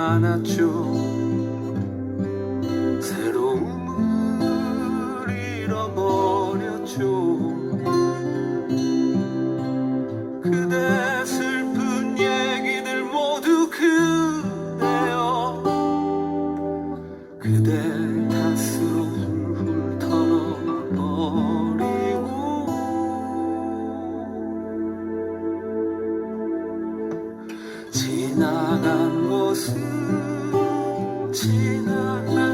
많았죠 새로움을 잃어버렸죠 지나간 것은 지나간